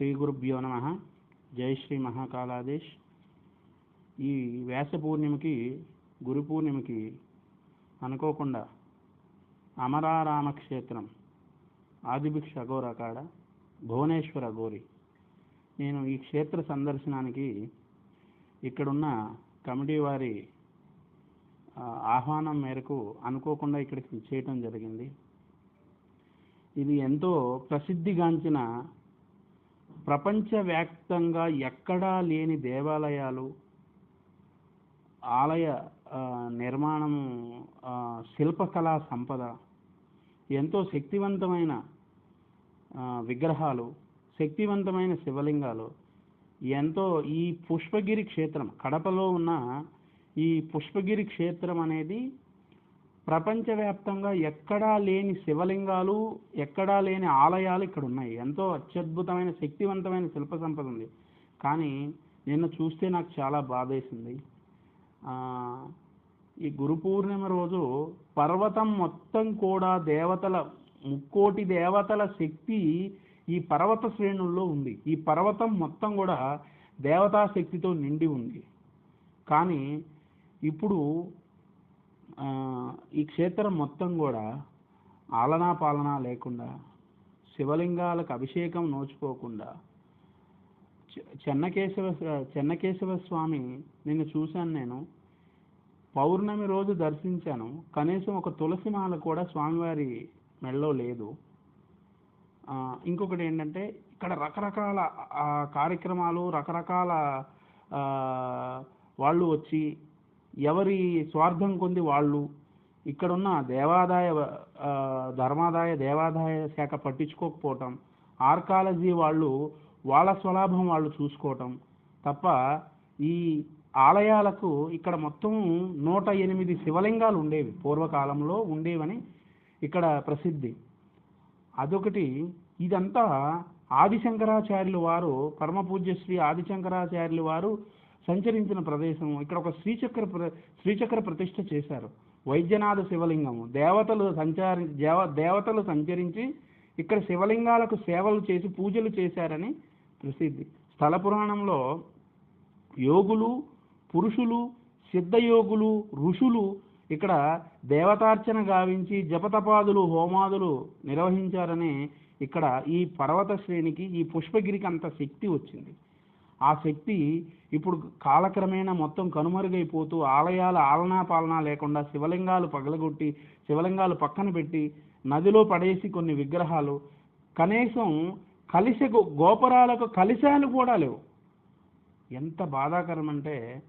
శ్రీ గురుభ్యో నమ. జై శ్రీ మహాకాళాదేశ్. ఈ వేస పూర్ణిమకి గురు పూర్ణిమకి అనుకోకుండా అమరారామ క్షేత్రం ఆదిభిక్ష అఘోర కాడ భువనేశ్వర గోరి నేను ఈ క్షేత్ర సందర్శనానికి ఇక్కడున్న కమిటీ వారి ఆహ్వానం మేరకు అనుకోకుండా ఇక్కడికి చేయటం జరిగింది. ఇది ఎంతో ప్రసిద్ధిగాంచిన ప్రపంచవ్యాప్తంగా ఎక్కడా లేని దేవాలయాలు ఆలయ నిర్మాణం శిల్పకళా సంపద ఎంతో శక్తివంతమైన విగ్రహాలు శక్తివంతమైన శివలింగాలు ఎంతో ఈ పుష్పగిరి క్షేత్రం కడపలో ఉన్న ఈ పుష్పగిరి క్షేత్రం అనేది ప్రపంచవ్యాప్తంగా ఎక్కడా లేని శివలింగాలు ఎక్కడా లేని ఆలయాలు ఇక్కడ ఉన్నాయి ఎంతో అత్యద్భుతమైన శక్తివంతమైన శిల్ప సంపద ఉంది. కానీ నిన్న చూస్తే నాకు చాలా బాధేసింది. ఈ గురు పూర్ణిమ రోజు పర్వతం మొత్తం కూడా దేవతల ముక్కోటి దేవతల శక్తి ఈ పర్వత శ్రేణుల్లో ఉంది. ఈ పర్వతం మొత్తం కూడా దేవతా శక్తితో నిండి ఉంది. కానీ ఇప్పుడు ఈ క్షేత్రం మొత్తం కూడా ఆలనా పాలన లేకుండా శివలింగాలకు అభిషేకం నోచుకోకుండా చె- చెన్నకేశవ చెన్నకేశవ స్వామి నిన్ను చూశాను నేను. పౌర్ణమి రోజు దర్శించాను. కనీసం ఒక తులసి మాల కూడా స్వామివారి మెడలో లేదు. ఇంకొకటి ఏంటంటే ఇక్కడ రకరకాల కార్యక్రమాలు రకరకాల వాళ్ళు వచ్చి ఎవరి స్వార్థం కొంది వాళ్ళు? ఇక్కడున్న దేవాదాయ ధర్మాదాయ దేవాదాయ శాఖ పట్టించుకోకపోవటం ఆర్కాలజీ వాళ్ళు వాళ్ళ స్వలాభం వాళ్ళు చూసుకోవటం తప్ప ఈ ఆలయాలకు ఇక్కడ మొత్తం నూట ఎనిమిది శివలింగాలు ఉండేవి. పూర్వకాలంలో ఉండేవని ఇక్కడ ప్రసిద్ధి. అదొకటి. ఇదంతా ఆదిశంకరాచార్యులు వారు పరమపూజ్య శ్రీ ఆదిశంకరాచార్యులు వారు సంచరించిన ప్రదేశం ఇక్కడ ఒక శ్రీచక్ర ప్ర- శ్రీచక్ర ప్రతిష్ఠ చేశారు. వైద్యనాథ శివలింగము. దేవతలు సంచారి దేవ దేవతలు సంచరించి ఇక్కడ శివలింగాలకు సేవలు చేసి పూజలు చేశారని ప్రసిద్ధి. స్థల పురాణంలో యోగులు పురుషులు సిద్ధయోగులు ఋషులు ఇక్కడ దేవతార్చన గావించి జపతపాదులు హోమాదులు నిర్వహించారని ఇక్కడ ఈ పర్వత శ్రేణికి ఈ పుష్పగిరికి అంత శక్తి వచ్చింది. ఆ శక్తి ఇప్పుడు కాలక్రమేణా మొత్తం కనుమరుగైపోతూ ఆలయాల ఆలనా పాలన లేకుండా శివలింగాలు పగలగొట్టి శివలింగాలు పక్కన పెట్టి నదిలో పడేసి కొన్ని విగ్రహాలు కనీసం కలిసె గోపురాలకు కలిశాలు కూడా లేవు. ఎంత బాధాకరం అంటే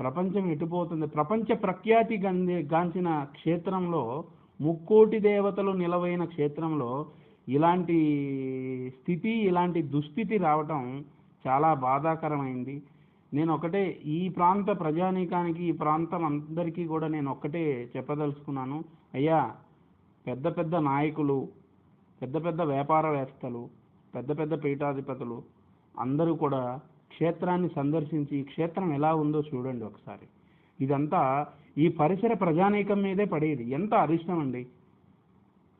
ప్రపంచం ఎటుపోతుంది? ప్రపంచ ప్రఖ్యాతి గంది గాంచిన క్షేత్రంలో ముక్కోటి దేవతలు నిలవైన క్షేత్రంలో ఇలాంటి స్థితి ఇలాంటి దుస్థితి రావటం చాలా బాధాకరమైంది. నేను ఒకటే ఈ ప్రాంత ప్రజానీకానికి ఈ ప్రాంతం అందరికీ కూడా నేను ఒక్కటే చెప్పదలుచుకున్నాను. అయ్యా పెద్ద పెద్ద నాయకులు పెద్ద పెద్ద వ్యాపారవేత్తలు పెద్ద పెద్ద పీఠాధిపతులు అందరూ కూడా క్షేత్రాన్ని సందర్శించి ఈ క్షేత్రం ఎలా ఉందో చూడండి ఒకసారి. ఇదంతా ఈ పరిసర ప్రజానీకం మీదే పడేది. ఎంత అరిష్టం అండి.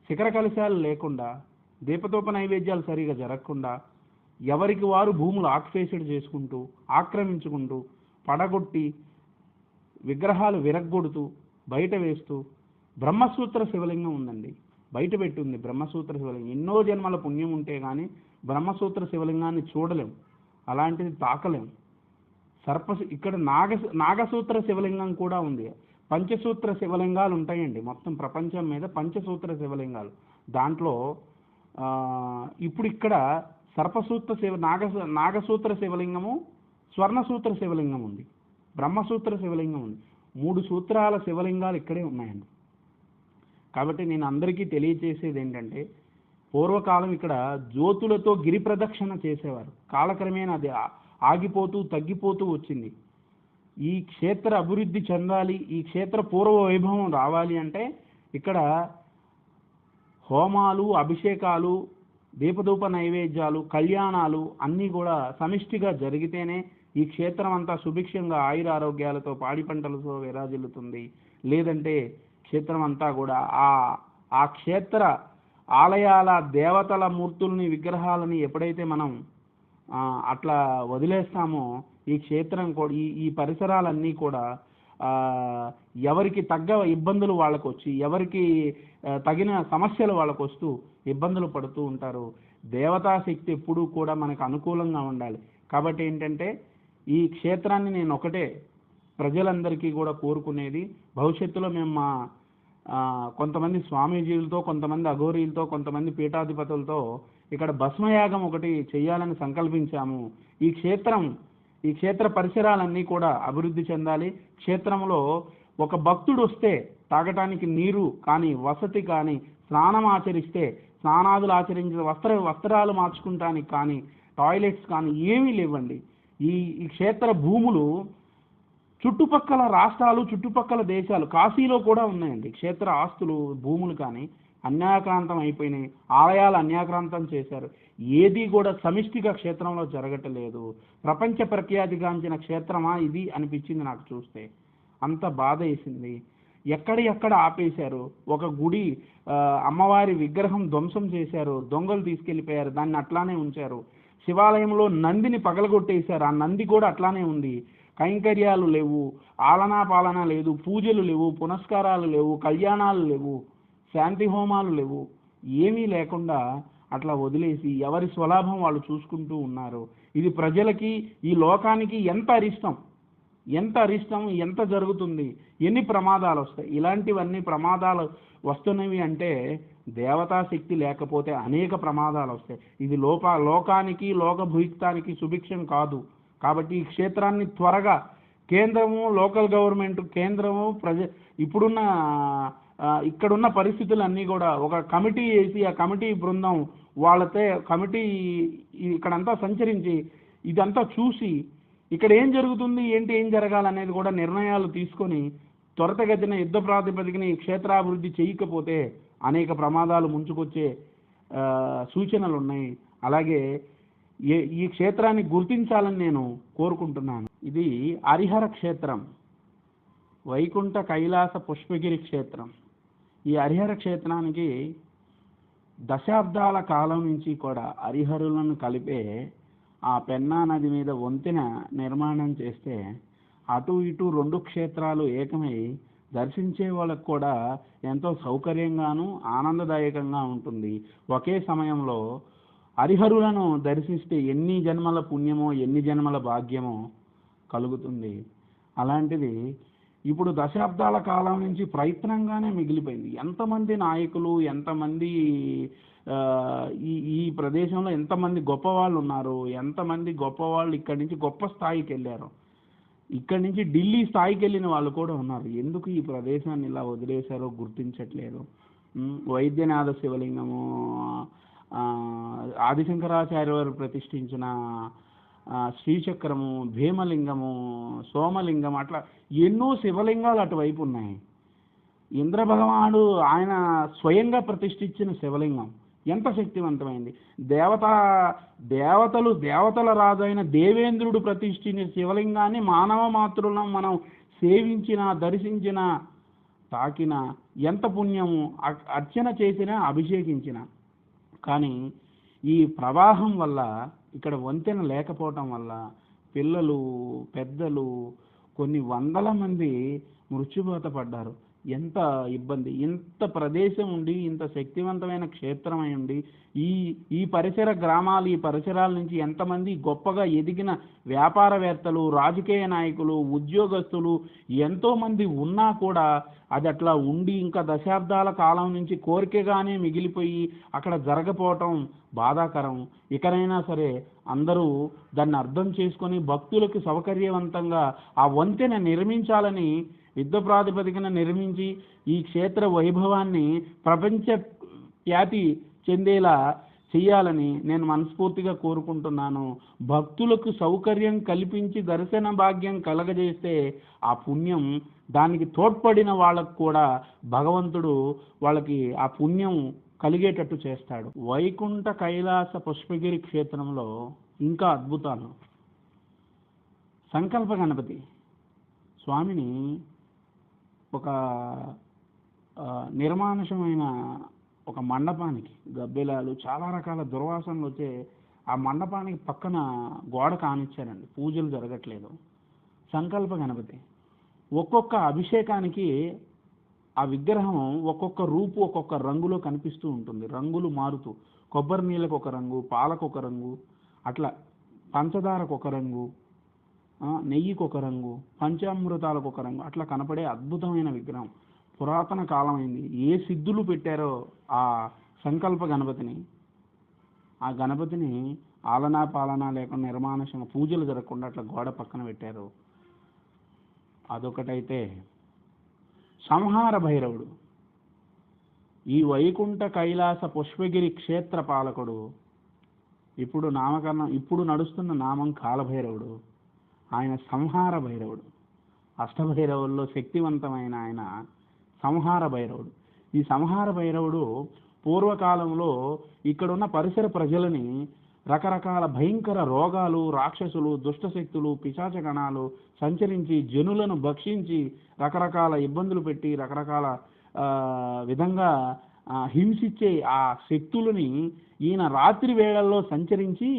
శిఖర కలశాలు లేకుండా దీపతోప నైవేద్యాలు సరిగా జరగకుండా ఎవరికి వారు భూములు ఆక్యుపేషడ్ చేసుకుంటూ ఆక్రమించుకుంటూ పడగొట్టి విగ్రహాలు విరగ్గొడుతూ బయట వేస్తూ బ్రహ్మసూత్ర శివలింగం ఉందండి. బయట పెట్టింది బ్రహ్మసూత్ర శివలింగం. ఎన్నో జన్మల పుణ్యం ఉంటే కానీ బ్రహ్మసూత్ర శివలింగాన్ని చూడలేం. అలాంటిది తాకలేం. సర్ప ఇక్కడ నాగ నాగసూత్ర శివలింగం కూడా ఉంది. పంచసూత్ర శివలింగాలు ఉంటాయండి. మొత్తం ప్రపంచం మీద పంచసూత్ర శివలింగాలు. దాంట్లో ఇప్పుడు ఇక్కడ సర్పసూత్ర శివ నాగ నాగసూత్ర శివలింగము స్వర్ణసూత్ర శివలింగం ఉంది. బ్రహ్మసూత్ర శివలింగం ఉంది. మూడు సూత్రాల శివలింగాలు ఇక్కడే ఉన్నాయండి. కాబట్టి నేను అందరికీ తెలియచేసేది ఏంటంటే పూర్వకాలం ఇక్కడ జ్యోతులతో గిరి ప్రదక్షిణ చేసేవారు. కాలక్రమేణా అది ఆగిపోతూ తగ్గిపోతూ వచ్చింది. ఈ క్షేత్ర అభివృద్ధి చెందాలి ఈ క్షేత్ర పూర్వ వైభవం రావాలి అంటే ఇక్కడ హోమాలు అభిషేకాలు దీపధూప నైవేద్యాలు కళ్యాణాలు అన్నీ కూడా సమిష్టిగా జరిగితేనే ఈ క్షేత్రం అంతా సుభిక్షంగా ఆయుర ఆరోగ్యాలతో పాడి పంటలతో విరాజిల్లుతుంది. లేదంటే క్షేత్రం అంతా కూడా ఆ ఆ క్షేత్ర ఆలయాల దేవతల మూర్తుల్ని విగ్రహాలని ఎప్పుడైతే మనం అట్లా వదిలేస్తామో ఈ క్షేత్రం కూడా ఈ ఈ పరిసరాలన్నీ కూడా ఎవరికి తగ్గ ఇబ్బందులు వాళ్ళకు వచ్చి ఎవరికి తగిన సమస్యలు వాళ్ళకు వస్తూ ఇబ్బందులు పడుతూ ఉంటారు. దేవతాశక్తి ఎప్పుడూ కూడా మనకు అనుకూలంగా ఉండాలి. కాబట్టి ఏంటంటే ఈ క్షేత్రాన్ని నేను ఒకటే ప్రజలందరికీ కూడా కోరుకునేది భవిష్యత్తులో మేము మా కొంతమంది స్వామీజీలతో కొంతమంది అఘోరీలతో కొంతమంది పీఠాధిపతులతో ఇక్కడ భస్మయాగం ఒకటి చేయాలని సంకల్పించాము. ఈ క్షేత్రం ఈ క్షేత్ర పరిసరాలన్నీ కూడా అభివృద్ధి చెందాలి. క్షేత్రంలో ఒక భక్తుడు వస్తే తాగటానికి నీరు కానీ వసతి కానీ స్నానం ఆచరిస్తే స్నానాదులు ఆచరించిన వస్త్ర వస్త్రాలు మార్చుకుంటానికి కానీ టాయిలెట్స్ కానీ ఏమీ లేవండి. ఈ ఈ క్షేత్ర భూములు చుట్టుపక్కల రాష్ట్రాలు చుట్టుపక్కల దేశాలు కాశీలో కూడా ఉన్నాయండి. క్షేత్ర ఆస్తులు భూములు కానీ అన్యాక్రాంతం అయిపోయినాయి. ఆలయాలు అన్యాక్రాంతం చేశారు. ఏది కూడా సమిష్టిగా క్షేత్రంలో జరగటలేదు. ప్రపంచ ప్రఖ్యాతిగాంచిన క్షేత్రమా ఇది అనిపించింది నాకు చూస్తే. అంత బాధ వేసింది. ఎక్కడ ఎక్కడ ఆపేశారు. ఒక గుడి అమ్మవారి విగ్రహం ధ్వంసం చేశారు. దొంగలు తీసుకెళ్ళిపోయారు. దాన్ని అట్లానే ఉంచారు. శివాలయంలో నందిని పగలగొట్టేశారు. ఆ నంది కూడా అట్లానే ఉంది. కైంకర్యాలు లేవు. ఆలనా పాలన లేదు. పూజలు లేవు. పునస్కారాలు లేవు. కళ్యాణాలు లేవు. శాంతి హోమాలు లేవు. ఏమీ లేకుండా అట్లా వదిలేసి ఎవరి స్వలాభం వాళ్ళు చూసుకుంటూ ఉన్నారు. ఇది ప్రజలకి ఈ లోకానికి ఎంత అరిష్టం? ఎంత అరిష్టం? ఎంత జరుగుతుంది? ఎన్ని ప్రమాదాలు వస్తాయి? ఇలాంటివన్నీ ప్రమాదాలు వస్తున్నవి అంటే దేవతాశక్తి లేకపోతే అనేక ప్రమాదాలు వస్తాయి. ఇది లోప లోకానికి లోక భూయిక్తానికి సుభిక్షం కాదు. కాబట్టి ఈ క్షేత్రాన్ని త్వరగా కేంద్రము లోకల్ గవర్నమెంట్ కేంద్రము ప్రజ ఇప్పుడున్న ఇక్కడున్న పరిస్థితులన్నీ కూడా ఒక కమిటీ వేసి ఆ కమిటీ బృందం వాళ్ళతో కమిటీ ఇక్కడంతా సంచరించి ఇదంతా చూసి ఇక్కడ ఏం జరుగుతుంది ఏంటి ఏం జరగాలనేది కూడా నిర్ణయాలు తీసుకొని త్వరితగతిన యుద్ధ ప్రాతిపదికని క్షేత్రాభివృద్ధి చేయకపోతే అనేక ప్రమాదాలు ముంచుకొచ్చే సూచనలు ఉన్నాయి అలాగే ఏ ఈ క్షేత్రాన్ని గుర్తించాలని నేను కోరుకుంటున్నాను. ఇది హరిహర క్షేత్రం వైకుంఠ కైలాస పుష్పగిరి క్షేత్రం. ఈ హరిహర క్షేత్రానికి దశాబ్దాల కాలం నుంచి కూడా హరిహరులను కలిపే ఆ పెన్నా నది మీద వంతెన నిర్మాణం చేస్తే అటు ఇటు రెండు క్షేత్రాలు ఏకమై దర్శించే వాళ్ళకు కూడా ఎంతో సౌకర్యంగాను ఆనందదాయకంగా ఉంటుంది. ఒకే సమయంలో హరిహరులను దర్శిస్తే ఎన్ని జన్మల పుణ్యమో ఎన్ని జన్మల భాగ్యమో కలుగుతుంది. అలాంటిది ఇప్పుడు దశాబ్దాల కాలం నుంచి ప్రయత్నంగానే మిగిలిపోయింది. ఎంతమంది నాయకులు ఎంతమంది ఈ ఈ ప్రదేశంలో ఎంతమంది గొప్పవాళ్ళు ఉన్నారు ఎంతమంది గొప్పవాళ్ళు ఇక్కడి నుంచి గొప్ప స్థాయికి వెళ్ళారు. ఇక్కడి నుంచి ఢిల్లీ స్థాయికి వెళ్ళిన వాళ్ళు కూడా ఉన్నారు. ఎందుకు ఈ ప్రదేశాన్ని ఇలా వదిలేశారో గుర్తించట్లేదు. వైద్యనాథ శివలింగము ఆదిశంకరాచార్య వారు ప్రతిష్ఠించిన శ్రీచక్రము భీమలింగము సోమలింగం అట్లా ఎన్నో శివలింగాలు అటువైపు ఉన్నాయి. ఇంద్ర భగవానుడు ఆయన స్వయంగా ప్రతిష్ఠించిన శివలింగం. ఎంత శక్తివంతమైంది. దేవత దేవతలు దేవతల రాజు అయిన దేవేంద్రుడు ప్రతిష్ఠించిన శివలింగాన్ని మానవ మాతృలం మనం సేవించిన దర్శించిన తాకిన ఎంత పుణ్యము అర్చన చేసినా అభిషేకించిన. కానీ ఈ ప్రవాహం వల్ల ఇక్కడ వంతెన లేకపోవటం వల్ల పిల్లలు పెద్దలు కొన్ని వందల మంది మృత్యుబాత పడ్డారు. ఎంత ఇబ్బంది ఇంత ప్రదేశం ఉండి ఇంత శక్తివంతమైన క్షేత్రం అయి ఉండి ఈ ఈ పరిసర గ్రామాలు ఈ పరిసరాల నుంచి ఎంతమంది గొప్పగా ఎదిగిన వ్యాపారవేత్తలు రాజకీయ నాయకులు ఉద్యోగస్తులు ఎంతోమంది ఉన్నా కూడా అది అట్లా ఉండి ఇంకా దశాబ్దాల కాలం నుంచి కోరికగానే మిగిలిపోయి అక్కడ జరగపోవటం బాధాకరం. ఇకనైనా సరే అందరూ దాన్ని అర్థం చేసుకొని భక్తులకు సౌకర్యవంతంగా ఆ వంతెన నిర్మించాలని యుద్ధ ప్రాతిపదికన నిర్మించి ఈ క్షేత్ర వైభవాన్ని ప్రపంచ ఖ్యాతి చెందేలా చేయాలని నేను మనస్ఫూర్తిగా కోరుకుంటున్నాను. భక్తులకు సౌకర్యం కల్పించి దర్శన భాగ్యం కలగజేస్తే ఆ పుణ్యం దానికి తోడ్పడిన వాళ్ళకు కూడా భగవంతుడు వాళ్ళకి ఆ పుణ్యం కలిగేటట్టు చేస్తాడు. వైకుంఠ కైలాస పుష్పగిరి క్షేత్రంలో ఇంకా అద్భుతాలు. సంకల్ప గణపతి స్వామిని ఒక నిర్మానుషమైన ఒక మండపానికి గబ్బెలాలు చాలా రకాల దుర్వాసనలు వచ్చే ఆ మండపానికి పక్కన గోడ కానిచ్చారండి. పూజలు జరగట్లేదు. సంకల్ప గణపతి. ఒక్కొక్క అభిషేకానికి ఆ విగ్రహం ఒక్కొక్క రూపు ఒక్కొక్క రంగులో కనిపిస్తూ ఉంటుంది. రంగులు మారుతూ. కొబ్బరి నీళ్ళకు ఒక రంగు పాలకు ఒక రంగు అట్లా పంచదారకు ఒక రంగు నెయ్యికి ఒక రంగు పంచామృతాలకు ఒక రంగు. అట్లా కనపడే అద్భుతమైన విగ్రహం. పురాతన కాలమైంది. ఏ సిద్ధులు పెట్టారో ఆ సంకల్ప గణపతిని? ఆ గణపతిని ఆలనా పాలన లేకుండా నిర్మానుషంగా పూజలు జరగకుండా అట్లా గోడ పక్కన పెట్టారు. అదొకటైతే సంహార భైరవుడు. ఈ వైకుంఠ కైలాస పుష్పగిరి క్షేత్ర పాలకుడు ఇప్పుడు నామకరణం ఇప్పుడు నడుస్తున్న నామం కాలభైరవుడు. ఆయన సంహార భైరవుడు. అష్టభైరవుల్లో శక్తివంతమైన ఆయన సంహార భైరవుడు. ఈ సంహార భైరవుడు పూర్వకాలంలో ఇక్కడున్న పరిసర ప్రజలని రకరకాల భయంకర రోగాలు రాక్షసులు దుష్టశక్తులు పిశాచగణాలు సంచరించి జనులను భక్షించి రకరకాల ఇబ్బందులు పెట్టి రకరకాల విధంగా హింసించే ఆ శక్తులని ఈయన రాత్రి వేళల్లో సంచరించి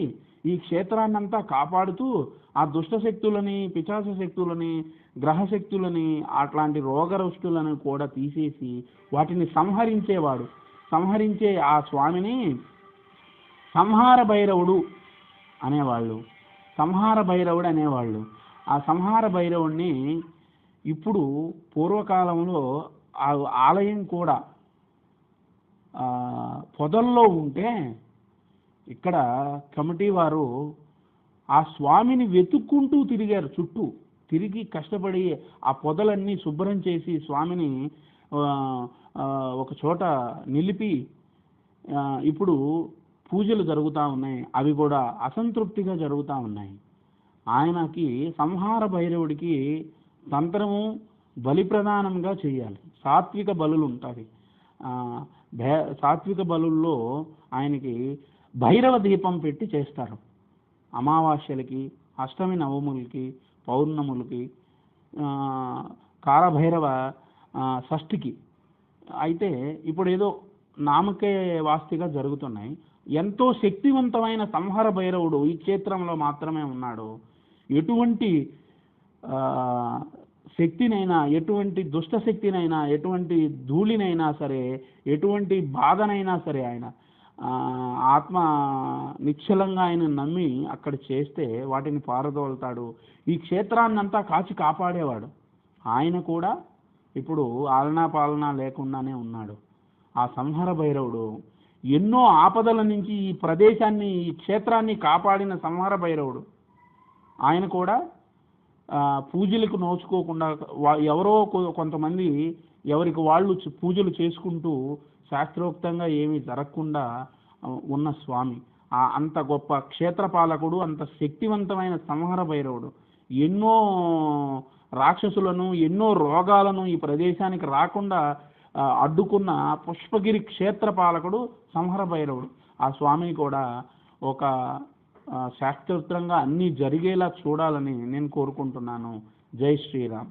ఈ క్షేత్రాన్నంతా కాపాడుతూ ఆ దుష్ట శక్తులని పిశాచ శక్తులని గ్రహ శక్తులని అట్లాంటి రోగరుష్టులను కూడా తీసేసి వాటిని సంహరించేవాడు. సంహరించే ఆ స్వామిని సంహార భైరవుడు అనేవాళ్ళు. సంహార భైరవుడు అనేవాళ్ళు. ఆ సంహార భైరవుడిని ఇప్పుడు పూర్వకాలంలో ఆ ఆలయం కూడా పొదల్లో ఉంటే ఇక్కడ కమిటీ వారు ఆ స్వామిని వెతుక్కుంటూ తిరిగారు చుట్టూ. తిరిగి కష్టపడి ఆ పొదలన్నీ శుభ్రం చేసి స్వామిని ఒక చోట నిలిపి ఇప్పుడు పూజలు జరుగుతూ ఉన్నాయి. అవి కూడా అసంతృప్తిగా జరుగుతూ ఉన్నాయి. ఆయనకి సంహార భైరవుడికి తంత్రము బలి ప్రదానంగా చేయాలి. సాత్విక బలులు ఉంటాయి. సాత్విక బలుల్లో ఆయనకి భైరవ దీపం పెట్టి చేస్తారు. అమావాస్యలకి అష్టమి నవములకి పౌర్ణములకి కాలభైరవ షష్ఠికి. అయితే ఇప్పుడు ఏదో నామకే వాస్తిగా జరుగుతున్నాయి. ఎంతో శక్తివంతమైన సంహార భైరవుడు ఈ క్షేత్రంలో మాత్రమే ఉన్నాడు. ఎటువంటి శక్తినైనా ఎటువంటి దుష్ట శక్తినైనా ఎటువంటి ధూళినైనా సరే ఎటువంటి బాధనైనా సరే ఆయన ఆత్మ నిశ్చలంగా ఆయన నమ్మి అక్కడ చేస్తే వాటిని పారదోలుతాడు. ఈ క్షేత్రాన్నంతా కాచి కాపాడేవాడు. ఆయన కూడా ఇప్పుడు ఆలనా పాలన లేకుండానే ఉన్నాడు. ఆ సంహార భైరవుడు ఎన్నో ఆపదల నుంచి ఈ ప్రదేశాన్ని ఈ క్షేత్రాన్ని కాపాడిన సంహార భైరవుడు. ఆయన కూడా పూజలకు నోచుకోకుండా ఎవరో కొంతమంది ఎవరికి వాళ్ళు పూజలు చేసుకుంటూ శాస్త్రోక్తంగా ఏమీ జరగకుండా ఉన్న స్వామి. ఆ అంత గొప్ప క్షేత్రపాలకుడు అంత శక్తివంతమైన సంహార భైరవుడు. ఎన్నో రాక్షసులను ఎన్నో రోగాలను ఈ ప్రదేశానికి రాకుండా అడ్డుకున్న పుష్పగిరి క్షేత్రపాలకుడు సంహార భైరవుడు. ఆ స్వామిని కూడా ఒక ఆ, శాస్త్రోక్తంగా అన్నీ జరిగేలా చూడాలని నేను కోరుకుంటున్నాను. జై శ్రీరామ్.